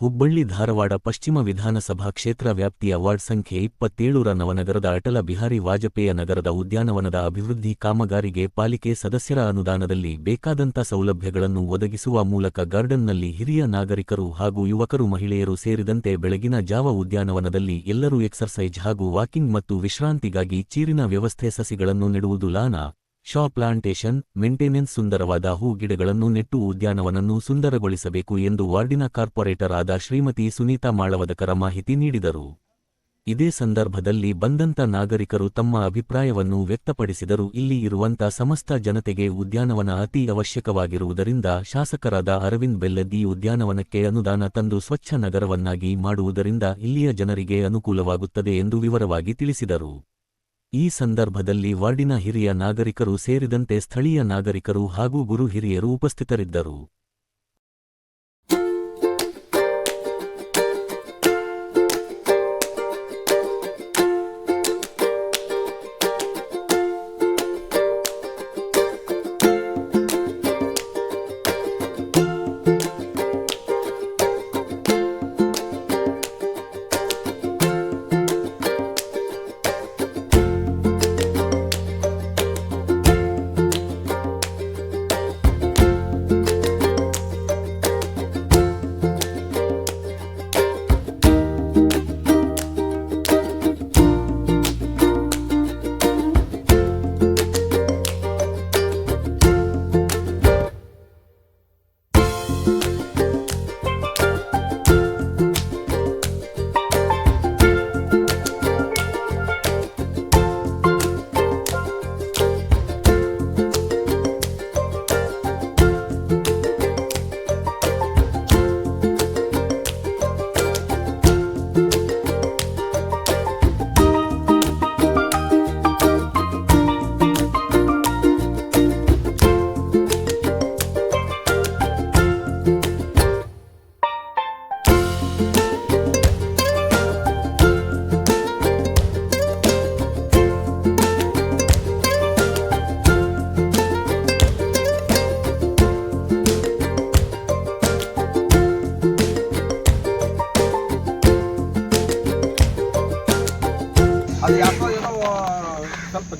ಹುಬ್ಬಳ್ಳಿ ಧಾರವಾಡ ಪಶ್ಚಿಮ ವಿಧಾನಸಭಾ ಕ್ಷೇತ್ರ ವ್ಯಾಪ್ತಿಯ ವಾರ್ಡ್ ಸಂಖ್ಯೆ ಇಪ್ಪತ್ತೇಳರ ನವನಗರದ ಅಟಲ ಬಿಹಾರಿ ವಾಜಪೇಯ ನಗರದ ಉದ್ಯಾನವನದ ಅಭಿವೃದ್ಧಿ ಕಾಮಗಾರಿಗೆ ಪಾಲಿಕೆ ಸದಸ್ಯರ ಅನುದಾನದಲ್ಲಿ ಬೇಕಾದಂತ ಸೌಲಭ್ಯಗಳನ್ನು ಒದಗಿಸುವ ಮೂಲಕ ಗಾರ್ಡನ್ನಲ್ಲಿ ಹಿರಿಯ ನಾಗರಿಕರು ಹಾಗೂ ಯುವಕರು ಮಹಿಳೆಯರು ಸೇರಿದಂತೆ ಬೆಳಗಿನ ಜಾವ ಉದ್ಯಾನವನದಲ್ಲಿ ಎಲ್ಲರೂ ಎಕ್ಸರ್ಸೈಜ್ ಹಾಗೂ ವಾಕಿಂಗ್ ಮತ್ತು ವಿಶ್ರಾಂತಿಗಾಗಿ ಚೀರಿನ ವ್ಯವಸ್ಥೆ ಸಸಿಗಳನ್ನು ನೆಡುವುದು ಲಾನ. ಶಾ ಪ್ಲಾಂಟೇಶನ್, ಮೇಂಟೆನೆನ್ಸ್ ಸುಂದರವಾದ ಹೂ ಗಿಡಗಳನ್ನು ನೆಟ್ಟು ಉದ್ಯಾನವನನ್ನು ಸುಂದರಗೊಳಿಸಬೇಕು ಎಂದು ವಾರ್ಡಿನ ಕಾರ್ಪೊರೇಟರ್ ಆದ ಶ್ರೀಮತಿ ಸುನೀತಾ ಮಾಳವದಕರ ಮಾಹಿತಿ ನೀಡಿದರು. ಇದೇ ಸಂದರ್ಭದಲ್ಲಿ ಬಂದಂತ ನಾಗರಿಕರು ತಮ್ಮ ಅಭಿಪ್ರಾಯವನ್ನು ವ್ಯಕ್ತಪಡಿಸಿದರು. ಇಲ್ಲಿ ಇರುವಂತ ಸಮಸ್ತ ಜನತೆಗೆ ಉದ್ಯಾನವನ ಅತಿ ಅವಶ್ಯಕವಾಗಿರುವುದರಿಂದ ಶಾಸಕರಾದ ಅರವಿಂದ್ ಬೆಲ್ಲದಿ ಉದ್ಯಾನವನಕ್ಕೆ ಅನುದಾನ ತಂದು ಸ್ವಚ್ಛ ನಗರವನ್ನಾಗಿ ಮಾಡುವುದರಿಂದ ಇಲ್ಲಿಯ ಜನರಿಗೆ ಅನುಕೂಲವಾಗುತ್ತದೆ ಎಂದು ವಿವರವಾಗಿ ತಿಳಿಸಿದರು. ಈ ಸಂದರ್ಭದಲ್ಲಿ ವಾರ್ಡಿನ ಹಿರಿಯ ನಾಗರಿಕರು ಸೇರಿದಂತೆ ಸ್ಥಳೀಯ ನಾಗರಿಕರು ಹಾಗೂ ಗುರು ಹಿರಿಯರು ಉಪಸ್ಥಿತರಿದ್ದರು.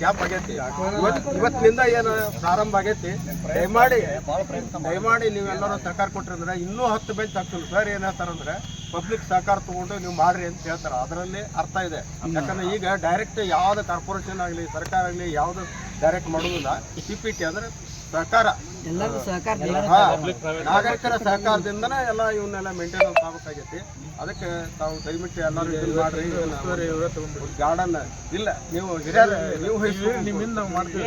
ಗ್ಯಾಪ್ ಆಗೈತಿ. ಇವತ್ತು ಇವತ್ತಿನಿಂದ ಏನು ಪ್ರಾರಂಭ ಆಗೈತಿ? ದಯಮಾಡಿ ದಯಮಾಡಿ ನೀವೆಲ್ಲರೂ ಸಹಕಾರ ಕೊಟ್ಟಿರಂದ್ರೆ ಇನ್ನೂ ಹತ್ತು ಬೆಂಚ್ ಹಾಕ್ತೀನಿ ಸರ್ ಏನ್ ಹೇಳ್ತಾರಂದ್ರೆ ಪಬ್ಲಿಕ್ ಸಹಕಾರ ತಗೊಂಡು ನೀವು ಮಾಡ್ರಿ ಅಂತ ಹೇಳ್ತಾರೆ. ಅದರಲ್ಲಿ ಅರ್ಥ ಇದೆ. ಯಾಕಂದ್ರೆ ಈಗ ಡೈರೆಕ್ಟ್ ಯಾವ್ದು ಕಾರ್ಪೊರೇಷನ್ ಆಗಲಿ, ಸರ್ಕಾರ ಆಗಲಿ ಯಾವ್ದು ಡೈರೆಕ್ಟ್ ಮಾಡೋದಿಲ್ಲ. ಸಿ ಪಿ ಟಿ ಅಂದ್ರೆ ಸಹಕಾರ. ಎಲ್ಲರೂ ಸಹಕಾರ ನಾಗರಿಕರ ಸಹಕಾರದಿಂದನೇ ಎಲ್ಲ ಇವನ್ನೆಲ್ಲ ಮೇಂಟೆನೆನ್ಸ್ ಆಗಬೇಕಾಗೈತಿ. ಅದಕ್ಕೆ ತಾವು ದಯವಿಟ್ಟು ಎಲ್ಲರೂ ಇದನ್ನ ಮಾಡ್ರಿ. ಗಾರ್ಡನ್ ಇಲ್ಲ ನೀವು ಹಿರಿಯರು ನೀವು ನಿಮ್ಮಿಂದ ನಾವು ಮಾಡ್ತೀವಿ.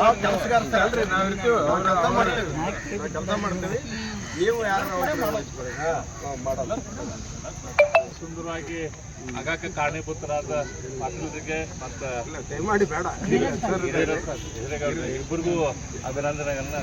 ನಾವು ಕೆಲಸಗಾರ ಅಲ್ರಿ ನಾವು ಇರ್ತೀವಿ. ಕೆಲಸ ಮಾಡ್ತೀವಿ. ಕೆಲಸ ಮಾಡ್ತೀವಿ. ನೀವು ಯಾರು ಮಾಡಲ್ಲ. ಸುಂದರವಾಗಿ ಆಗಾಕ ಕಾರಣೀಭೂತರಾದ ಪಾಟೀಲರಿಗೆ ಮತ್ತು ಇಬ್ಬರಿಗೂ ಅಭಿನಂದನೆಗಳನ್ನ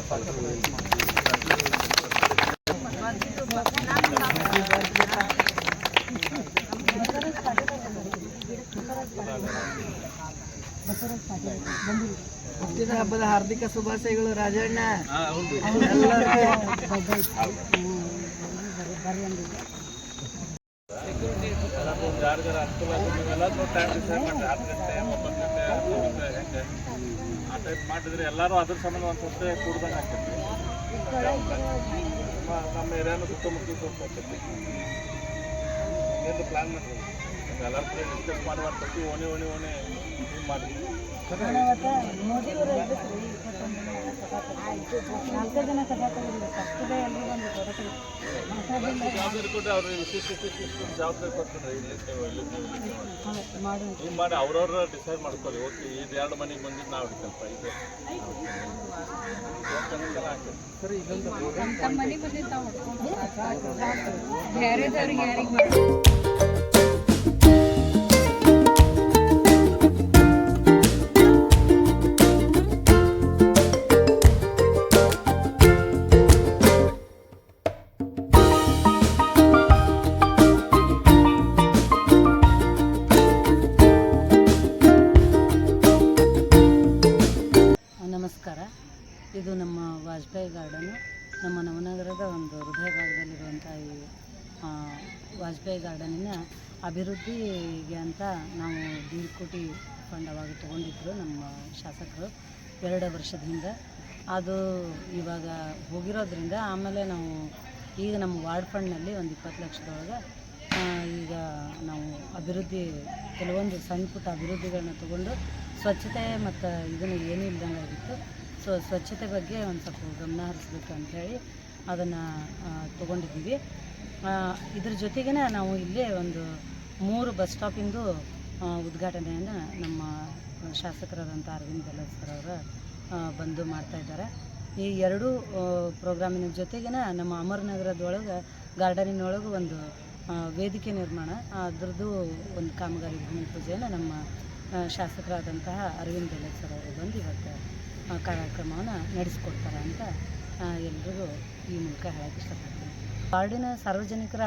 ಹುಟ್ಟಿದ ಹಬ್ಬದ ಹಾರ್ದಿಕ ಶುಭಾಶಯಗಳು ರಾಜಣ್ಣ. ಯಾರಿಗಾರ ಅನುಕೂಲ ನೀವೆಲ್ಲರೂ ಟೈಮ್ ಡಿಸೈಡ್ ಮಾಡಿ ಹತ್ತು ಗಂಟೆ ಒಂಬತ್ತು ಗಂಟೆ ಹತ್ತು ಗಂಟೆ ಹೆಂಗೆ ಆ ಟೈಪ್ ಮಾಡಿದ್ರೆ ಎಲ್ಲರೂ ಅದ್ರ ಸಂಬಂಧ ಒಂದು ಸ್ವಲ್ಪ ಕೂಡ್ದಂಗೆ ಆಗ್ತೈತಿ ನಮ್ಮ ಏರಿಯಾನು ಸುತ್ತಮುತ್ತ ಸ್ವಲ್ಪ ಆಗ್ತೈತಿ ಏನು ಪ್ಲ್ಯಾನ್ ಮಾಡಿರಿ ಎಲ್ಲರ ಕಡೆ ಡಿಸ್ಕಸ್ ಮಾಡುವ ಪ್ರತಿ ಓಣಿ ಓಣಿ ಓಣಿ ಮಾಡಿ ಜವಾಬ್ದಾರಿ ಕೊಟ್ಟರೆ ಅವ್ರಿಗೆ ವಿಶೇಷ ಜವಾಬ್ದಾರಿ ಕೊಡ್ತಾರೆ ಇಲ್ಲಿ ನೀವು ಇಲ್ಲಿ ನೀವು ಇಲ್ಲಿ ನೀವು. ಮಾಡು ಅವ್ರವ್ರ ಡಿಸೈಡ್ ಮಾಡ್ಕೊಳ್ಳಿ ಓಕೆ ಇದು ಎರಡು ಮನೆಗೆ ಬಂದಿದ್ದು ನಾವು ಹಿಡ್ಕಲ್ಪ ಇದು ಸರಿ ಇದು ನಮ್ಮ ವಾಜಪೇಯಿ ಗಾರ್ಡನು. ನಮ್ಮ ನವನಗರದ ಒಂದು ಹೃದಯ ಭಾಗದಲ್ಲಿರುವಂಥ ಈ ವಾಜಪೇಯಿ ಗಾರ್ಡನಿನ ಅಭಿವೃದ್ಧಿಗೆ ಅಂತ ನಾವು ದೀಡ್ ಕೋಟಿ ತೊಗೊಂಡಿದ್ರು ನಮ್ಮ ಶಾಸಕರು ಎರಡು ವರ್ಷದ ಹಿಂದೆ ಅದು ಇವಾಗ ಹೋಗಿರೋದ್ರಿಂದ ಆಮೇಲೆ ನಾವು ಈಗ ನಮ್ಮ ವಾರ್ಡ್ ಫಂಡ್ನಲ್ಲಿ ಒಂದು ಇಪ್ಪತ್ತು ಲಕ್ಷದೊಳಗೆ ಈಗ ನಾವು ಅಭಿವೃದ್ಧಿ ಕೆಲವೊಂದು ಸಣ್ಣ ಪುಟ್ಟ ಅಭಿವೃದ್ಧಿಗಳನ್ನ ತಗೊಂಡು ಸ್ವಚ್ಛತೆ ಮತ್ತು ಇದನ್ನು ಏನೂ ಇಲ್ದಂಗೆ ಆಗಿತ್ತು ಸೊ ಸ್ವಚ್ಛತೆ ಬಗ್ಗೆ ಒಂದು ಸ್ವಲ್ಪ ಗಮನ ಹರಿಸ್ಬೇಕು ಅಂಥೇಳಿ ಅದನ್ನು ತೊಗೊಂಡಿದ್ದೀವಿ. ಇದ್ರ ಜೊತೆಗೇ ನಾವು ಇಲ್ಲೇ ಒಂದು ಮೂರು ಬಸ್ ಸ್ಟಾಪಿಂದು ಉದ್ಘಾಟನೆಯನ್ನು ನಮ್ಮ ಶಾಸಕರಾದಂಥ ಅರವಿಂದ್ ಬೆಲ್ಲದ್ ಸರ್ ಅವರ ಬಂದು ಮಾಡ್ತಾ ಇದ್ದಾರೆ. ಈ ಎರಡೂ ಪ್ರೋಗ್ರಾಮಿನ ಜೊತೆಗೆ ನಮ್ಮ ಅಮರನಗರದೊಳಗೆ, ಗಾರ್ಡನಿನೊಳಗೆ ಒಂದು ವೇದಿಕೆ ನಿರ್ಮಾಣ, ಅದರದ್ದು ಒಂದು ಕಾಮಗಾರಿ ಭೂಮಿ ಪೂಜೆಯನ್ನು ನಮ್ಮ ಶಾಸಕರಾದಂತಹ ಅರವಿಂದ್ ಬೆಲ್ಲದ್ ಸರ್ ಅವರು ಬಂದು ಇವತ್ತು ಕಾರ್ಯಕ್ರಮವನ್ನು ನಡೆಸ್ಕೊಡ್ತಾರೆ ಅಂತ ಎಲ್ಲರೂ ಈ ಮೂಲಕ ಹೇಳಕ್ಕೆ ಇಷ್ಟಪಡ್ತೀನಿ. ವಾರ್ಡಿನ ಸಾರ್ವಜನಿಕರ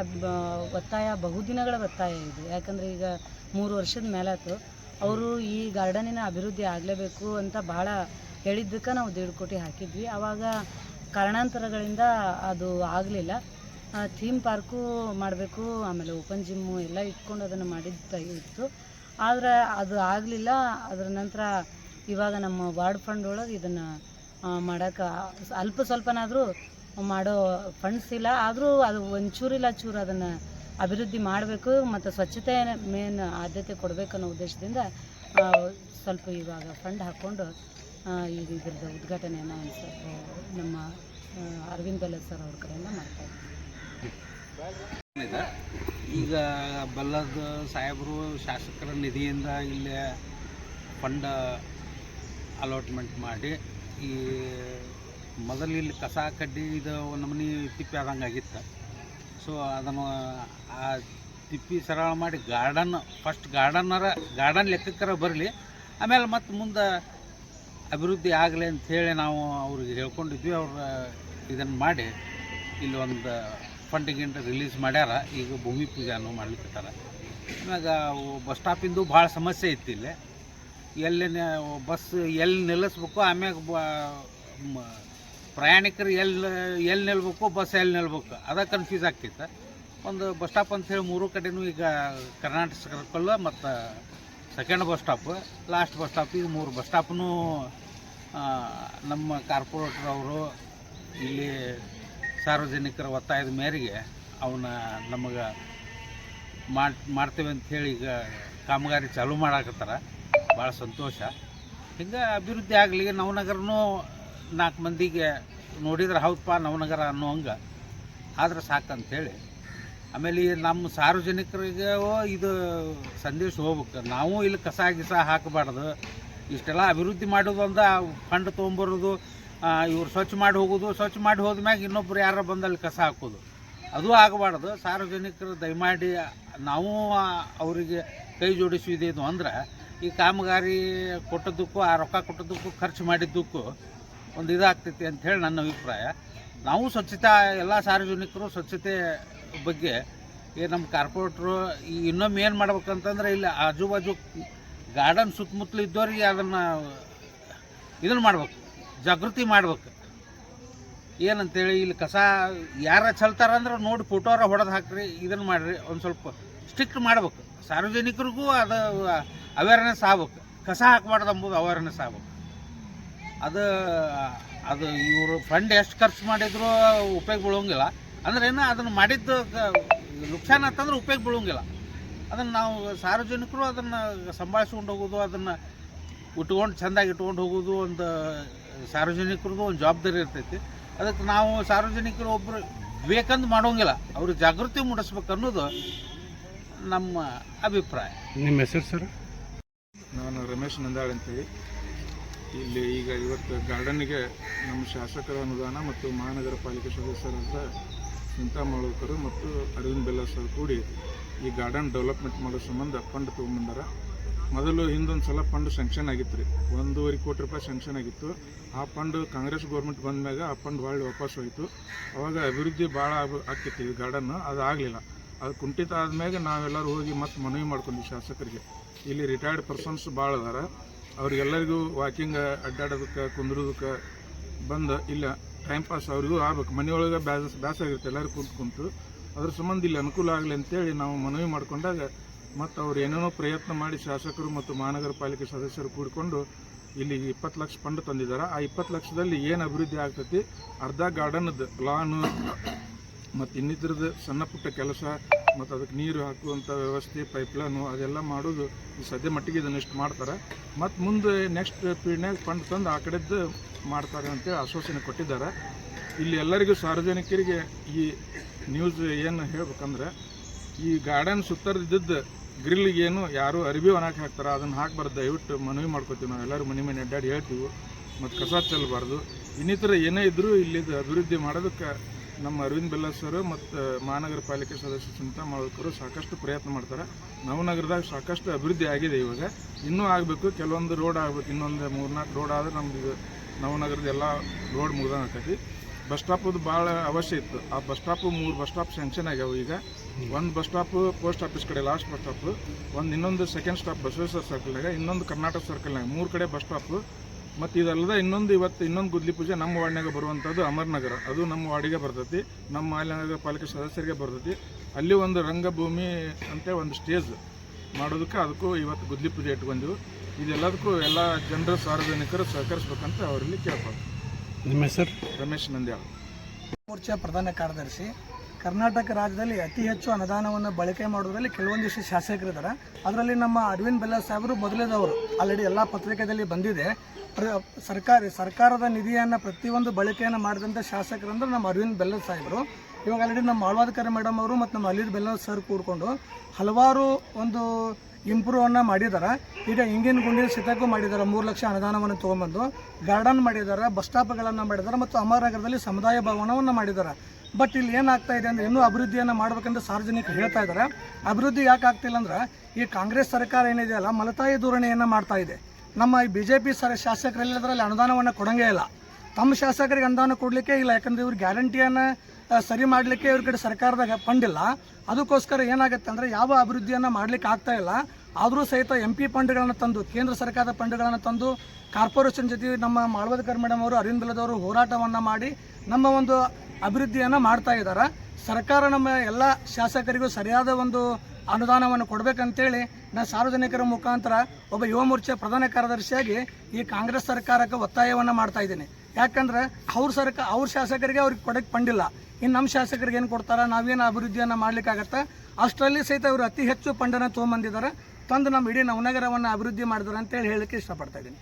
ಒತ್ತಾಯ ಬಹುದಿನಗಳ ಒತ್ತಾಯ ಇದು. ಯಾಕಂದರೆ ಈಗ ಮೂರು ವರ್ಷದ ಮೇಲಾತು ಅವರು ಈ ಗಾರ್ಡನಿನ ಅಭಿವೃದ್ಧಿ ಆಗಲೇಬೇಕು ಅಂತ ಭಾಳ ಹೇಳಿದ್ದಕ್ಕೆ ನಾವು ದೇಡ್ ಕೋಟಿ ಹಾಕಿದ್ವಿ. ಆವಾಗ ಕಾರಣಾಂತರಗಳಿಂದ ಅದು ಆಗಲಿಲ್ಲ. ಥೀಮ್ ಪಾರ್ಕು ಮಾಡಬೇಕು, ಆಮೇಲೆ ಓಪನ್ ಜಿಮ್ಮು ಎಲ್ಲ ಇಟ್ಕೊಂಡು ಅದನ್ನು ಮಾಡಿದ್ದ ಇತ್ತು. ಆದರೆ ಅದು ಆಗಲಿಲ್ಲ. ಅದರ ನಂತರ ಇವಾಗ ನಮ್ಮ ವಾರ್ಡ್ ಫಂಡ್ ಒಳಗೆ ಇದನ್ನು ಮಾಡೋಕೆ ಅಲ್ಪ ಸ್ವಲ್ಪನಾದರೂ ಮಾಡೋ ಫಂಡ್ಸ್ ಇಲ್ಲ. ಆದರೂ ಅದು ಒಂಚೂರಿಲ್ಲ ಚೂರು ಅದನ್ನು ಅಭಿವೃದ್ಧಿ ಮಾಡಬೇಕು ಮತ್ತು ಸ್ವಚ್ಛತೆ ಮೇನ್ ಆದ್ಯತೆ ಕೊಡಬೇಕು ಅನ್ನೋ ಉದ್ದೇಶದಿಂದ ಸ್ವಲ್ಪ ಇವಾಗ ಫಂಡ್ ಹಾಕ್ಕೊಂಡು ಈಗ ಇದ್ರದ್ದು ಉದ್ಘಾಟನೆಯನ್ನು ಸ್ವಲ್ಪ ನಮ್ಮ ಅರವಿಂದ್ ಬೆಲ್ಲದ್ ಸರ್ ಅವ್ರ ಕಡೆಯಿಂದ ಮಾಡ್ತಾ ಇದ್ದೀವಿ ಈಗ ಬಲ್ಲದ ಸಾಹೇಬರು ಶಾಸಕರ ನಿಧಿಯಿಂದ ಇಲ್ಲೇ ಫಂಡ್ ಅಲಾಟ್ಮೆಂಟ್ ಮಾಡಿ, ಈ ಮೊದಲು ಇಲ್ಲಿ ಕಸ ಕಡ್ಡಿ ಇದು ನಮೂನಿ ತಿಪ್ಪಿ ಆದಂಗೆ ಆಗಿತ್ತು. ಸೊ ಅದನ್ನು ಆ ತಿಪ್ಪಿ ಸರಳ ಮಾಡಿ ಗಾರ್ಡನ್ ಫಸ್ಟ್ ಗಾರ್ಡನ್ನರ ಗಾರ್ಡನ್ ಲೆಕ್ಕಕ್ಕರ ಬರಲಿ. ಆಮೇಲೆ ಮತ್ತೆ ಮುಂದೆ ಅಭಿವೃದ್ಧಿ ಆಗಲಿ ಅಂಥೇಳಿ ನಾವು ಅವ್ರಿಗೆ ಹೇಳ್ಕೊಂಡಿದ್ವಿ. ಅವ್ರ ಇದನ್ನು ಮಾಡಿ ಇಲ್ಲಿ ಒಂದು ಫಂಡ್ ಗಿಂಡ್ ರಿಲೀಸ್ ಮಾಡ್ಯಾರ. ಈಗ ಭೂಮಿ ಪೂಜೆನೂ ಮಾಡ್ಲಿಕ್ಕೆ ಆಮ್ಯಾಗ ಬಸ್ ಸ್ಟಾಪಿಂದು ಭಾಳ ಸಮಸ್ಯೆ ಇತ್ತು ಇಲ್ಲಿ. ಎಲ್ಲಿ ಬಸ್ ಎಲ್ಲಿ ನಿಲ್ಲಿಸ್ಬೇಕು, ಆಮ್ಯಾಗ ಪ್ರಯಾಣಿಕರು ಎಲ್ಲಿ ಎಲ್ಲಿ ನಿಲ್ಬೇಕು, ಬಸ್ ಎಲ್ಲಿ ನಿಲ್ಬೇಕು, ಅದ ಕನ್ಫ್ಯೂಸ್ ಆಗ್ತಿತ್ತು ಒಂದು ಬಸ್ ಸ್ಟಾಪ್ ಅಂಥೇಳಿ ಮೂರು ಕಡೆನೂ ಈಗ ಕರ್ನಾಟಕ ಸರ್ಕಲ್ ಮತ್ತು second bus stop last bus stop ಈಗ ಮೂರು ಬಸ್ ಸ್ಟಾಪ್ನೂ ನಮ್ಮ ಕಾರ್ಪೊರೇಟರ್ ಅವರು ಇಲ್ಲಿ ಸಾರ್ವಜನಿಕರ ಒತ್ತಾಯದ ಮೇರೆಗೆ ಅವನ್ನ ನಮಗೆ ಮಾಡ್, ಮಾಡ್ತೇವೆ ಹೇಳಿ ಈಗ ಕಾಮಗಾರಿ ಚಾಲೂ ಮಾಡಾಕತ್ತಾರ. ಭಾಳ ಸಂತೋಷ. ಹಿಂಗೆ ಅಭಿವೃದ್ಧಿ ಆಗಲಿ, ನವನಗರನೂ ನಾಲ್ಕು ಮಂದಿಗೆ ನೋಡಿದ್ರೆ ಹೌದಪ್ಪ ನವನಗರ ಅನ್ನೋ ಹಂಗೆ ಆದ್ರೆ ಸಾಕಂತೇಳಿ. ಆಮೇಲೆ ಈ ನಮ್ಮ ಸಾರ್ವಜನಿಕರಿಗೆ ಇದು ಸಂದೇಶ ಹೋಗ್ಬೇಕು. ನಾವು ಇಲ್ಲಿ ಕಸ ಗಿಸ ಹಾಕಬಾರ್ದು. ಇಷ್ಟೆಲ್ಲ ಅಭಿವೃದ್ಧಿ ಮಾಡೋದು ಫಂಡ್ ತೊಗೊಂಬರೋದು ಇವ್ರು ಸ್ವಚ್ಛ ಮಾಡಿ ಹೋಗೋದು, ಸ್ವಚ್ಛ ಮಾಡಿ ಹೋದ್ಮ್ಯಾಗ ಇನ್ನೊಬ್ರು ಯಾರು ಬಂದಲ್ಲಿ ಕಸ ಹಾಕೋದು. ಅದು ಆಗಬಾರ್ದು. ಸಾರ್ವಜನಿಕರು ದಯಮಾಡಿ ನಾವು ಅವರಿಗೆ ಕೈ ಜೋಡಿಸಿದ್ದು ಅಂದ್ರೆ ಈ ಕಾಮಗಾರಿ ಕೊಟ್ಟದ್ದಕ್ಕೂ, ಆ ರೊಕ್ಕ ಕೊಟ್ಟದ್ದಕ್ಕೂ, ಖರ್ಚು ಮಾಡಿದ್ದಕ್ಕೂ ಒಂದು ಇದಾಗ್ತೈತಿ ಅಂಥೇಳಿ ನನ್ನ ಅಭಿಪ್ರಾಯ. ನಾವು ಸ್ವಚ್ಛತಾ, ಎಲ್ಲ ಸಾರ್ವಜನಿಕರು ಸ್ವಚ್ಛತೆ ಬಗ್ಗೆ, ಈ ನಮ್ಮ ಕಾರ್ಪೊರೇಟ್ರು, ಈ ಇನ್ನೊಮ್ಮೆ ಏನು ಮಾಡ್ಬೇಕಂತಂದ್ರೆ, ಇಲ್ಲಿ ಆಜು ಬಾಜು ಗಾರ್ಡನ್ ಸುತ್ತಮುತ್ತಲು ಇದ್ದವ್ರಿಗೆ ಅದನ್ನು ಇದನ್ನು ಮಾಡ್ಬೇಕು, ಜಾಗೃತಿ ಮಾಡ್ಬೇಕು. ಏನಂತೇಳಿ ಇಲ್ಲಿ ಕಸ ಯಾರ ಚಲ್ತಾರಂದ್ರೆ ನೋಡಿ ಫೋಟೋರ ಹೊಡೆದು ಹಾಕ್ರಿ, ಇದನ್ನು ಮಾಡಿರಿ, ಒಂದು ಸ್ವಲ್ಪ ಸ್ಟ್ರಿಕ್ಟ್ ಮಾಡ್ಬೇಕು. ಸಾರ್ವಜನಿಕರಿಗೂ ಅದು ಅವೇರ್ನೆಸ್ ಆಗ್ಬೇಕು. ಕಸ ಹಾಕ್ಬಾರ್ದು ಅಂಬುದು ಅವೇರ್ನೆಸ್ ಆಗ್ಬೇಕು. ಅದು ಅದು ಇವರು ಫಂಡ್ ಎಷ್ಟು ಖರ್ಚು ಮಾಡಿದ್ರು ಉಪಯೋಗ ಬೀಳೋಂಗಿಲ್ಲ. ಅಂದ್ರೆ ಏನು, ಅದನ್ನು ಮಾಡಿದ್ದು ನುಕ್ಸಾನ್ ಆತಂದ್ರೆ ಉಪಯೋಗ ಬೀಳೋಂಗಿಲ್ಲ. ಅದನ್ನು ನಾವು ಸಾರ್ವಜನಿಕರು ಅದನ್ನು ಸಂಭಾಳಿಸ್ಕೊಂಡು ಹೋಗೋದು, ಅದನ್ನು ಇಟ್ಕೊಂಡು ಚೆಂದಾಗಿ ಇಟ್ಕೊಂಡು ಹೋಗೋದು ಒಂದು ಸಾರ್ವಜನಿಕರದ್ದು ಒಂದು ಜವಾಬ್ದಾರಿ ಇರ್ತೈತಿ. ಅದಕ್ಕೆ ನಾವು ಸಾರ್ವಜನಿಕರು ಒಬ್ಬರು ಬೇಕಂದು ಮಾಡೋಂಗಿಲ್ಲ. ಅವ್ರಿಗೆ ಜಾಗೃತಿ ಮೂಡಿಸ್ಬೇಕು ಅನ್ನೋದು ನಮ್ಮ ಅಭಿಪ್ರಾಯ. ನಿಮ್ಮ ಹೆಸರು ಸರ್? ನಾನು ರಮೇಶ್ ನಂದಾಳ್ ಅಂತೇಳಿ. ಇಲ್ಲಿ ಈಗ ಇವತ್ತು ಗಾರ್ಡನ್ನಿಗೆ ನಮ್ಮ ಶಾಸಕರ ಅನುದಾನ ಮತ್ತು ಮಹಾನಗರ ಪಾಲಿಕೆ ಸದಸ್ಯರಾದ ಸ್ಮಿತಾ ಮಾಳೋಕರು ಮತ್ತು ಅರವಿಂದ್ ಬೆಲ್ಲ ಸರ್ ಕೂಡಿ ಈ ಗಾರ್ಡನ್ ಡೆವಲಪ್ಮೆಂಟ್ ಮಾಡೋ ಸಂಬಂಧ ಫಂಡ್ ತೊಗೊಂಬಂದಾರ ಮೊದಲು ಹಿಂದೊಂದು ಸಲ ಫಂಡ್ ಸ್ಯಾಂಕ್ಷನ್ ಆಗಿತ್ತು ರೀ. ಒಂದೂವರೆ ಕೋಟಿ ರೂಪಾಯಿ ಸ್ಯಾಂಕ್ಷನ್ ಆಗಿತ್ತು. ಆ ಫಂಡ್ ಕಾಂಗ್ರೆಸ್ ಗೌರ್ಮೆಂಟ್ ಬಂದ ಮ್ಯಾಗ ಆ ಫಂಡ್ ಹೊಳ್ಳಿ ವಾಪಸ್ ಹೋಯಿತು. ಅವಾಗ ಅಭಿವೃದ್ಧಿ ಭಾಳ ಆಗ್ತಿತ್ತು ಈ ಗಾರ್ಡನ್ನು ಅದು ಆಗಲಿಲ್ಲ. ಅದು ಕುಂಠಿತ ಆದ್ಮೇಲೆ ನಾವೆಲ್ಲರೂ ಹೋಗಿ ಮತ್ತೆ ಮನವಿ ಮಾಡ್ಕೊಂಡ್ವಿ ಶಾಸಕರಿಗೆ. ಇಲ್ಲಿ ರಿಟೈರ್ಡ್ ಪರ್ಸನ್ಸ್ ಭಾಳ ಅದಾರ. ಅವ್ರಿಗೆಲ್ಲರಿಗೂ ವಾಕಿಂಗ್ ಅಡ್ಡಾಡೋದಕ್ಕೆ, ಕುಂದ್ರೋದಕ್ಕೆ ಬಂದು ಇಲ್ಲ ಟೈಮ್ ಪಾಸ್ ಅವ್ರಿಗೂ ಆಗ್ಬೇಕು. ಮನೆಯೊಳಗೆ ಬ್ಯಾಸ ಬ್ಯಾಸ ಆಗಿರುತ್ತೆ ಎಲ್ಲರೂ ಕುಂತು ಕುಂತು ಅದ್ರ ಸಂಬಂಧ ಇಲ್ಲಿ ಅನುಕೂಲ ಆಗಲಿ ಅಂತೇಳಿ ನಾವು ಮನವಿ ಮಾಡಿಕೊಂಡಾಗ ಮತ್ತು ಅವ್ರು ಏನೇನೋ ಪ್ರಯತ್ನ ಮಾಡಿ ಶಾಸಕರು ಮತ್ತು ಮಹಾನಗರ ಪಾಲಿಕೆ ಸದಸ್ಯರು ಕೂಡಿಕೊಂಡು ಇಲ್ಲಿ ಇಪ್ಪತ್ತು ಲಕ್ಷ ಫಂಡ್ ತಂದಿದ್ದಾರೆ ಆ ಇಪ್ಪತ್ತು ಲಕ್ಷದಲ್ಲಿ ಏನು ಅಭಿವೃದ್ಧಿ ಆಗ್ತೈತಿ? ಅರ್ಧ ಗಾರ್ಡನ್ದು ಲಾನು ಮತ್ತು ಇನ್ನಿತರದ್ದು ಸಣ್ಣ ಪುಟ್ಟ ಕೆಲಸ, ಮತ್ತು ಅದಕ್ಕೆ ನೀರು ಹಾಕುವಂಥ ವ್ಯವಸ್ಥೆ ಪೈಪ್ಲೈನು ಅದೆಲ್ಲ ಮಾಡೋದು ಈ ಸದ್ಯ ಮಟ್ಟಿಗೆ ಇದನ್ನಿಷ್ಟು ಮಾಡ್ತಾರೆ. ಮತ್ತು ಮುಂದೆ ನೆಕ್ಸ್ಟ್ ಪೀಡ್ನ್ಯಾಗ ಫಂಡ್ ತಂದು ಆ ಕಡೆದ್ದು ಮಾಡ್ತಾರೆ ಅಂತೇಳಿ ಆಶ್ವಾಸನೆ ಕೊಟ್ಟಿದ್ದಾರೆ. ಇಲ್ಲಿ ಎಲ್ಲರಿಗೂ ಸಾರ್ವಜನಿಕರಿಗೆ ಈ ನ್ಯೂಸ್ ಏನು ಹೇಳ್ಬೇಕಂದ್ರೆ, ಈ ಗಾರ್ಡನ್ ಸುತ್ತರಿದ್ದದ್ದು ಗ್ರಿಲ್ಗೆ ಏನು ಯಾರು ಅರಿವಿ ಒಣಕ್ಕೆ ಹಾಕ್ತಾರೆ, ಅದನ್ನು ಹಾಕ್ಬಾರ್ದು ದಯವಿಟ್ಟು ಮನವಿ ಮಾಡ್ಕೊತೀವಿ ನಾವು ಎಲ್ಲರೂ ಮನೆ ಮನೆ ಅಡ್ಡಾಡಿ ಹೇಳ್ತೀವಿ. ಮತ್ತು ಕಸ ಚೆಲ್ಲಬಾರ್ದು ಇನ್ನಿತರ ಏನೇ ಇದ್ದರೂ ಇಲ್ಲಿದ್ದು ಅಭಿವೃದ್ಧಿ ಮಾಡೋದಕ್ಕೆ ನಮ್ಮ ಅರವಿಂದ್ ಬೆಲ್ಲ ಸರ್ ಮತ್ತು ಮಹಾನಗರ ಪಾಲಿಕೆ ಸದಸ್ಯ ಚಿಂತಾ ಮಾಡೋಕರು ಸಾಕಷ್ಟು ಪ್ರಯತ್ನ ಮಾಡ್ತಾರೆ. ನವನಗರದಾಗ ಸಾಕಷ್ಟು ಅಭಿವೃದ್ಧಿ ಆಗಿದೆ ಇವಾಗ. ಇನ್ನೂ ಆಗಬೇಕು, ಕೆಲವೊಂದು ರೋಡ್ ಆಗಬೇಕು, ಇನ್ನೊಂದು ಮೂರ್ನಾಲ್ಕು ರೋಡ್ ಆದರೆ ನಮ್ದು ಇದು ನವನಗರದ ಎಲ್ಲ ರೋಡ್ ಮುಗ್ದಂಗೆ ಬಸ್ ಸ್ಟಾಪದು ಭಾಳ ಅವಶ್ಯ ಇತ್ತು. ಆ ಬಸ್ ಸ್ಟಾಪು ಮೂರು ಬಸ್ ಸ್ಟಾಪ್ ಸ್ಯಾಂಕ್ಷನ್ ಆಗ್ಯಾವ ಈಗ. ಒಂದು ಬಸ್ ಸ್ಟಾಪು ಪೋಸ್ಟ್ ಆಫೀಸ್ ಕಡೆ ಲಾಸ್ಟ್ ಬಸ್ ಸ್ಟಾಪು ಒಂದು ಇನ್ನೊಂದು ಸೆಕೆಂಡ್ ಸ್ಟಾಪ್ ಬಸವೇಶ್ವರ ಸರ್ಕಲ್ನಾಗ ಇನ್ನೊಂದು ಕರ್ನಾಟಕ ಸರ್ಕಲ್ನಾಗ ಮೂರು ಕಡೆ ಬಸ್ ಸ್ಟಾಪು ಮತ್ತು ಇದಲ್ಲದೆ ಇನ್ನೊಂದು ಇವತ್ತು ಇನ್ನೊಂದು ಗುದ್ಲಿ ಪೂಜೆ ನಮ್ಮ ವಾರ್ಡ್ನಾಗ ಬರುವಂಥದ್ದು ಅಮರ್ನಗರ. ಅದು ನಮ್ಮ ವಾರ್ಡಿಗೆ ಬರ್ತೈತಿ ನಮ್ಮ ಮಹಾನಗರ ಪಾಲಿಕೆ ಸದಸ್ಯರಿಗೆ ಬರ್ತೈತಿ. ಅಲ್ಲಿ ಒಂದು ರಂಗಭೂಮಿ ಅಂತ ಒಂದು ಸ್ಟೇಜ್ ಮಾಡೋದಕ್ಕೆ ಅದಕ್ಕೂ ಇವತ್ತು ಗುದ್ಲಿ ಪೂಜೆ ಇಟ್ಕೊಂಡೆವು. ಇದೆಲ್ಲದಕ್ಕೂ ಎಲ್ಲ ಜನರು ಸಾರ್ವಜನಿಕರು ಸಹಕರಿಸ್ಬೇಕಂತ ಅವರಲ್ಲಿ ಕೇಳ್ಬೋದು ನಿಮ್ಮ ಹೆಸರು? ರಮೇಶ್ ನಂದ್ಯಾಳ್. ಮೋರ್ಚಾ ಪ್ರಧಾನ ಕಾರ್ಯದರ್ಶಿ. ಕರ್ನಾಟಕ ರಾಜ್ಯದಲ್ಲಿ ಅತಿ ಹೆಚ್ಚು ಅನುದಾನವನ್ನು ಬಳಕೆ ಮಾಡೋದ್ರಲ್ಲಿ ಕೆಲವೊಂದಿಷ್ಟು ಶಾಸಕರಿದ್ದಾರೆ. ಅದರಲ್ಲಿ ನಮ್ಮ ಅರವಿಂದ್ ಬೆಲ್ಲ ಸಾಹೇಬರು ಮೊದಲೇದವರು. ಆಲ್ರೆಡಿ ಎಲ್ಲ ಪತ್ರಿಕೆಯಲ್ಲಿ ಬಂದಿದೆ. ಸರ್ಕಾರಿ, ಸರ್ಕಾರದ ನಿಧಿಯನ್ನು ಪ್ರತಿಯೊಂದು ಬಳಕೆಯನ್ನು ಮಾಡಿದಂಥ ಶಾಸಕರಂದ್ರೆ ನಮ್ಮ ಅರವಿಂದ್ ಬೆಲ್ಲ ಸಾಹೇಬರು. ಇವಾಗ ಆಲ್ರೆಡಿ ನಮ್ಮ ಆಳ್ವಾದ್ಕರ್ ಮೇಡಮ್ ಅವರು ಮತ್ತು ನಮ್ಮ ಅಲಿದ್ ಬೆಲ್ಲ ಸರ್ ಕೂಡಿಕೊಂಡು ಹಲವಾರು ಒಂದು ಇಂಪ್ರೂವನ್ನು ಮಾಡಿದ್ದಾರೆ ಈಗ ಇಂಗಿನ ಗುಂಡಿನ ಸಿತಕ್ಕೂ ಮಾಡಿದ್ದಾರೆ ಮೂರು ಲಕ್ಷ ಅನುದಾನವನ್ನು ತೊಗೊಂಬಂದು ಗಾರ್ಡನ್ ಮಾಡಿದ್ದಾರೆ ಬಸ್ ಸ್ಟಾಪ್ಗಳನ್ನು ಮಾಡಿದ್ದಾರೆ ಮತ್ತು ಅಮರನಗರದಲ್ಲಿ ಸಮುದಾಯ ಭವನವನ್ನು ಮಾಡಿದ್ದಾರೆ ಬಟ್ ಇಲ್ಲಿ ಏನಾಗ್ತಾ ಇದೆ ಅಂದರೆ ಇನ್ನೂ ಅಭಿವೃದ್ಧಿಯನ್ನು ಮಾಡ್ಬೇಕಂತ ಸಾರ್ವಜನಿಕರು ಹೇಳ್ತಾ ಇದ್ದಾರೆ. ಅಭಿವೃದ್ಧಿ ಯಾಕೆ ಆಗ್ತಿಲ್ಲ ಅಂದ್ರೆ ಈ ಕಾಂಗ್ರೆಸ್ ಸರ್ಕಾರ ಏನಿದೆಯಲ್ಲ, ಮಲತಾಯಿ ಧೋರಣೆಯನ್ನು ಮಾಡ್ತಾ ಇದೆ. ನಮ್ಮ ಈ ಬಿ ಜೆ ಪಿ ಸರ ಶಾಸಕರೆಲ್ಲದರಲ್ಲಿ ಅನುದಾನವನ್ನು ಕೊಡೋಂಗೇ ಇಲ್ಲ. ತಮ್ಮ ಶಾಸಕರಿಗೆ ಅನುದಾನ ಕೊಡಲಿಕ್ಕೆ ಇಲ್ಲ, ಯಾಕಂದ್ರೆ ಇವ್ರು ಗ್ಯಾರಂಟಿಯನ್ನು ಸರಿ ಮಾಡಲಿಕ್ಕೆ ಇವ್ರ ಕಡೆ ಸರ್ಕಾರದಾಗ ಫಂಡ್ ಇಲ್ಲ ಅದಕ್ಕೋಸ್ಕರ ಏನಾಗುತ್ತೆ ಅಂದರೆ ಯಾವ ಅಭಿವೃದ್ಧಿಯನ್ನು ಮಾಡಲಿಕ್ಕೆ ಆಗ್ತಾ ಇಲ್ಲ, ಆದರೂ ಸಹಿತ ಎಂ ಪಿ ಫಂಡ್ಗಳನ್ನು ತಂದು, ಕೇಂದ್ರ ಸರ್ಕಾರದ ಫಂಡ್ಗಳನ್ನು ತಂದು, ಕಾರ್ಪೊರೇಷನ್ ಜೊತೆ ನಮ್ಮ ಮಾಳವದಕರ್ ಮೇಡಮ್ ಅವರು, ಅರವಿಂದ್ ಬೆಲ್ಲದವರು ಹೋರಾಟವನ್ನು ಮಾಡಿ, ನಮ್ಮ ಒಂದು ಅಭಿವೃದ್ಧಿಯನ್ನು ಮಾಡ್ತಾ ಇದ್ದಾರೆ ಸರ್ಕಾರ ನಮ್ಮ ಎಲ್ಲ ಶಾಸಕರಿಗೂ ಸರಿಯಾದ ಒಂದು ಅನುದಾನವನ್ನು ಕೊಡಬೇಕಂತೇಳಿ ನಾನು ಸಾರ್ವಜನಿಕರ ಮುಖಾಂತರ ಒಬ್ಬ ಯುವ ಮೋರ್ಚಾ ಪ್ರಧಾನ ಕಾರ್ಯದರ್ಶಿಯಾಗಿ ಈ ಕಾಂಗ್ರೆಸ್ ಸರ್ಕಾರಕ್ಕೆ ಒತ್ತಾಯವನ್ನು ಮಾಡ್ತಾ ಇದ್ದೀನಿ. ಯಾಕಂದ್ರೆ ಅವ್ರ ಸರ್ಕಾರ ಅವ್ರ ಶಾಸಕರಿಗೆ ಅವ್ರಿಗೆ ಕೊಡಕ್ಕೆ ಪಂಡಿಲ್ಲ. ಇನ್ನು ನಮ್ಮ ಶಾಸಕರಿಗೆ ಏನು ಕೊಡ್ತಾರೆ? ನಾವೇನು ಅಭಿವೃದ್ಧಿಯನ್ನು ಮಾಡ್ಲಿಕ್ಕಾಗತ್ತೆ? ಅಷ್ಟರಲ್ಲಿ ಸಹಿತ ಅವರು ಅತಿ ಹೆಚ್ಚು ಪಂಡನ ತೊಗೊಂಬಂದಿದ್ದಾರೆ. ತಂದು ನಮ್ಮ ಇಡೀ ನವನಗರವನ್ನು ಅಭಿವೃದ್ಧಿ ಮಾಡಿದ್ರು ಅಂತೇಳಿ ಹೇಳಲಿಕ್ಕೆ ಇಷ್ಟಪಡ್ತಾ ಇದ್ದೀನಿ.